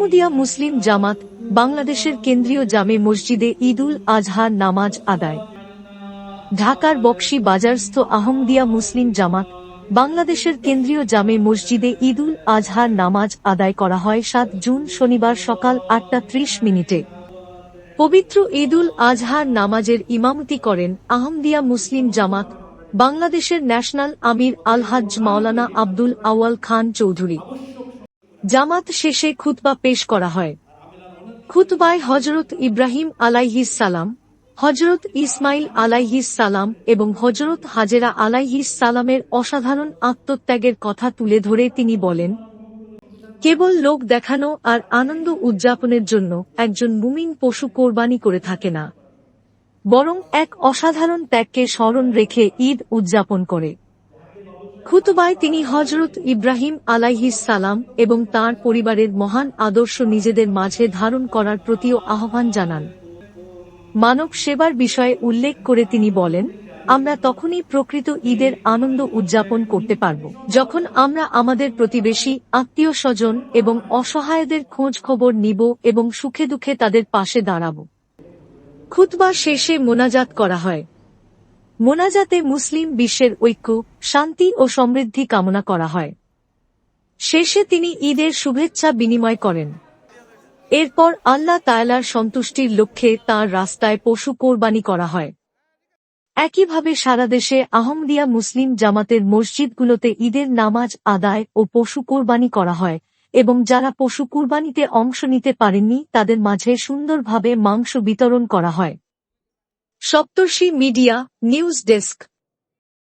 আহমদিয়া মুসলিম জামাত বাংলাদেশের কেন্দ্রীয় জামে মসজিদে ঈদুল আজহার নামাজ আদায়। ঢাকার বক্সি বাজারস্থ আহমদিয়া মুসলিম জামাত বাংলাদেশের কেন্দ্রীয় জামে মসজিদে ঈদুল আজহার নামাজ আদায় করা হয় সাত জুন শনিবার সকাল আটটা ত্রিশ মিনিটে। পবিত্র ঈদুল আজহার নামাজের ইমামতি করেন আহমদিয়া মুসলিম জামাত বাংলাদেশের ন্যাশনাল আমির আলহাজ মাওলানা আব্দুল আওয়াল খান চৌধুরী। জামাত শেষে খুতবা পেশ করা হয়। খুতবায় হজরত ইব্রাহিম আলাইহিস সালাম হজরত ইসমাইল আলাইহিস সালাম এবং হজরত হাজেরা আলাইহিস সালামের অসাধারণ আত্মত্যাগের কথা তুলে ধরে তিনি বলেন, কেবল লোক দেখানো আর আনন্দ উদযাপনের জন্য একজন মুমিন পশু কোরবানি করে থাকে না। বরং এক অসাধারণ ত্যাগকে স্মরণ রেখে ঈদ উদযাপন করে। খুতবায় তিনি হজরত ইব্রাহিম আলাইহিস সালাম এবং তার পরিবারের মহান আদর্শ নিজেদের মাঝে ধারণ করার প্রতিও আহ্বান জানান। মানব সেবার বিষয়ে উল্লেখ করে তিনি বলেন, আমরা তখনই প্রকৃত ঈদের আনন্দ উদযাপন করতে পারব। যখন আমরা আমাদের প্রতিবেশী, আত্মীয় স্বজন এবং অসহায়দের খোঁজ খবর নিব এবং সুখে দুঃখে তাদের পাশে দাঁড়াব। খুতবা শেষে মোনাজাত করা হয়। মোনাজাতে মুসলিম বিশ্বের ঐক্য, শান্তি ও সমৃদ্ধি কামনা করা হয়। শেষে তিনি ঈদের শুভেচ্ছা বিনিময় করেন। এরপর আল্লাহ তায়ালার সন্তুষ্টির লক্ষ্যে তার রাস্তায় পশু কোরবানি করা হয়। একইভাবে সারা দেশে আহমদিয়া মুসলিম জামাতের মসজিদগুলোতে ঈদের নামাজ আদায় ও পশু কোরবানি করা হয় এবং যারা পশু কুরবানিতে অংশ নিতে পারেননি তাদের মাঝে সুন্দরভাবে মাংস বিতরণ করা হয়। সপ্তর্ষি মিডিয়া নিউজ ডেস্ক